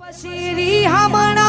પછી રીહામણા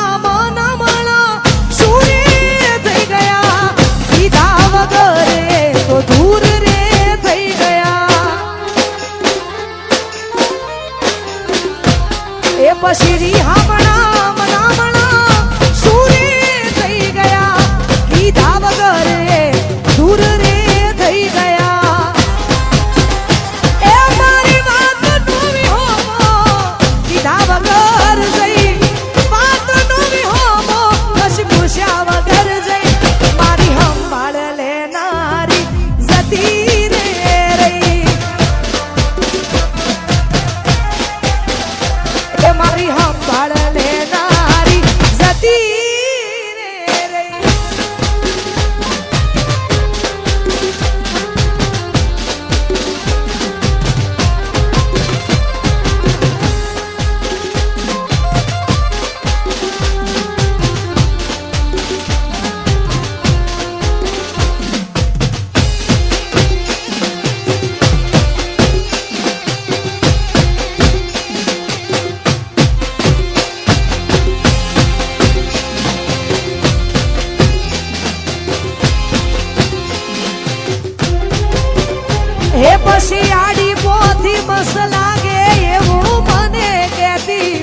હે પછી આડી પોથી મસ લાગે એવું મને કહેતી.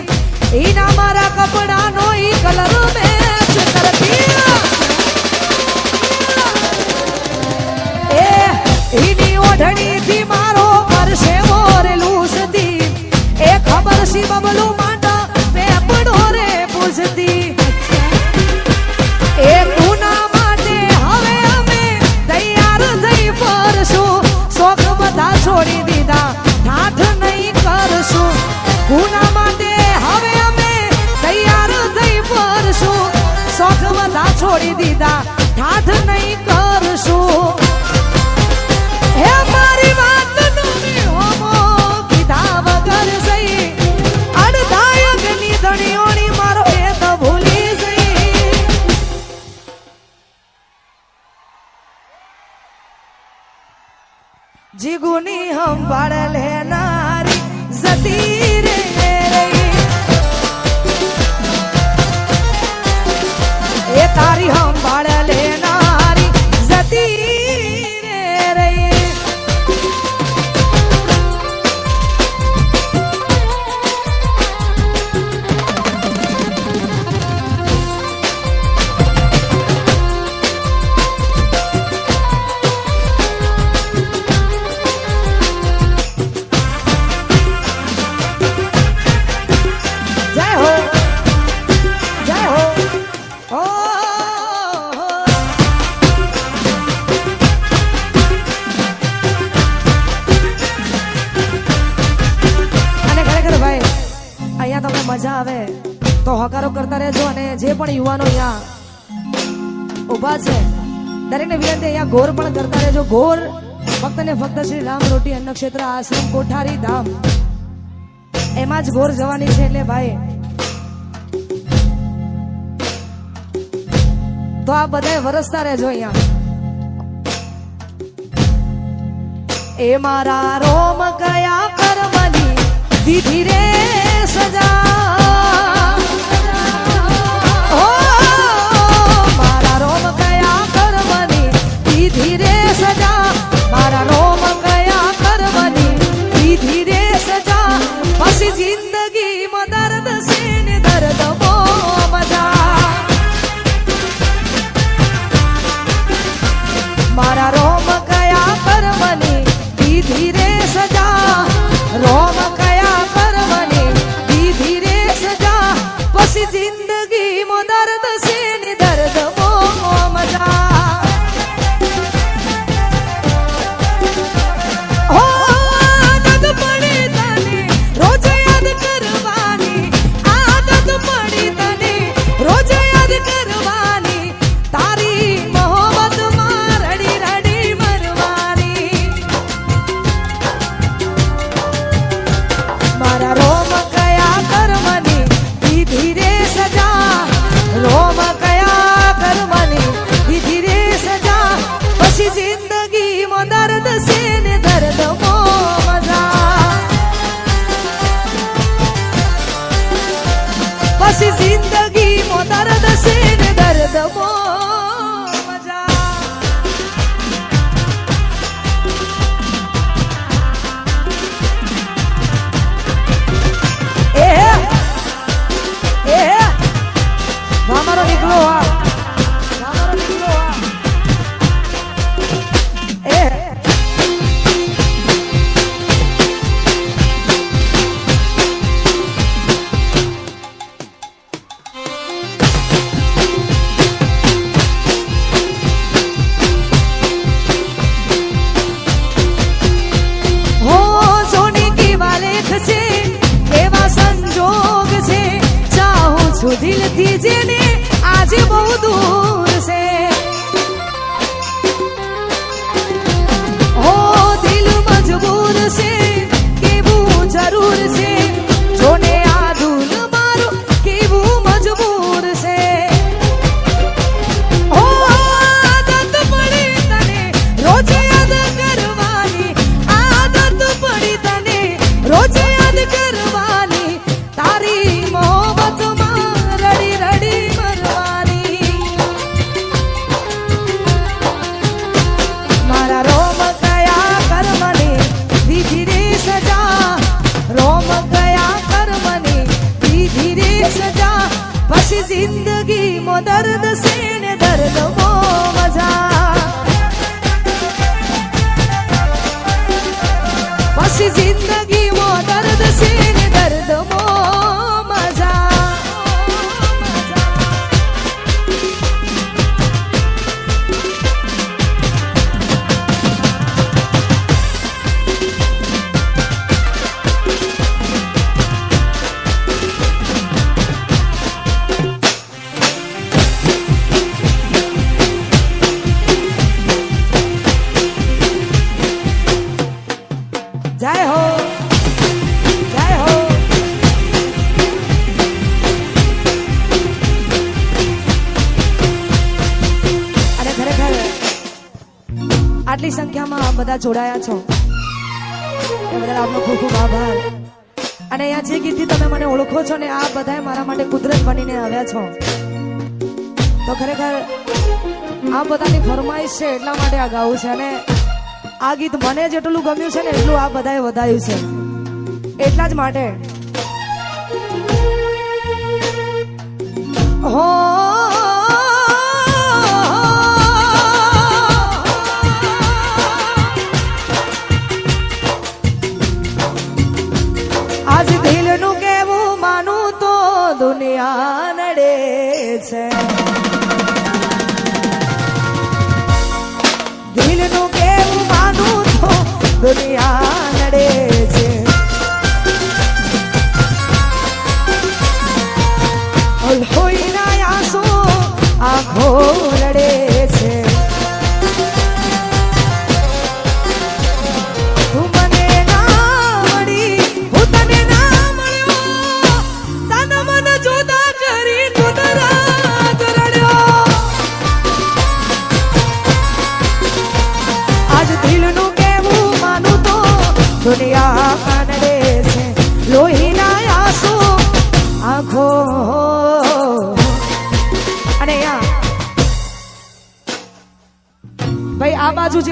ઈના મારા કપડાનો ઈ કલર મેચ કરતી. એ ઈની ઓઢણીથી મારો પરસે છોડી દીધા. ઠાઠ નહીં કરશું. મારી હોમો એ ભૂલી જઈ. જીગુની હંભાળ લેનારી જતી આવે, તો હકારો કરતા રહેજો અને જે પણ યુવાનો અહીંયા ઊભા છે, દરેકને વિનંતી, અહીંયા ગોર પણ કરતા રહેજો. ગોર ફક્ત ને ફક્ત શ્રી રામ રોટી અન્ન આશ્રમ કોઠારી ધામ. એમાં જ ગોર જવાની છે એટલે ભાઈ, તો આ બધાય વરસતા રહેજો અહીંયા. એ મારા રોમ કયા કર્મની દીધી રે સજા પછી જિંદગીમાં বিধি জেনে আজ বহুদূর જિંદગી મો દર્દ છે ને મો મજા? આટલી સંખ્યામાં બધા જોડાયા છો. એ બદલ આપનો ખૂબ ખૂબ આભાર. અને અહીંયા જે ગીતથી તમે મને ઓળખો છો ને, આ બધાએ મારા માટે કુદરત બનીને આવ્યા છો. તો ખરેખર આ બધાની ફરમાઈશ છે એટલા માટે આ ગાવું છે. અને આ ગીત મને જેટલું ગમ્યું છે ને, એટલું આ બધાએ વધાયું છે. એટલા જ માટે. હો நடே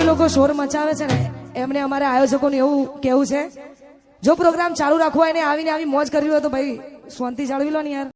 લોકો શોર મચાવે છે ને, એમને અમારે આયોજકોને એવું કેવું છે, જો પ્રોગ્રામ ચાલુ રાખવો હોય ને આવીને આવી મોજ કરવી હોય તો ભાઈ, શાંતિ જાળવી લો ને યાર.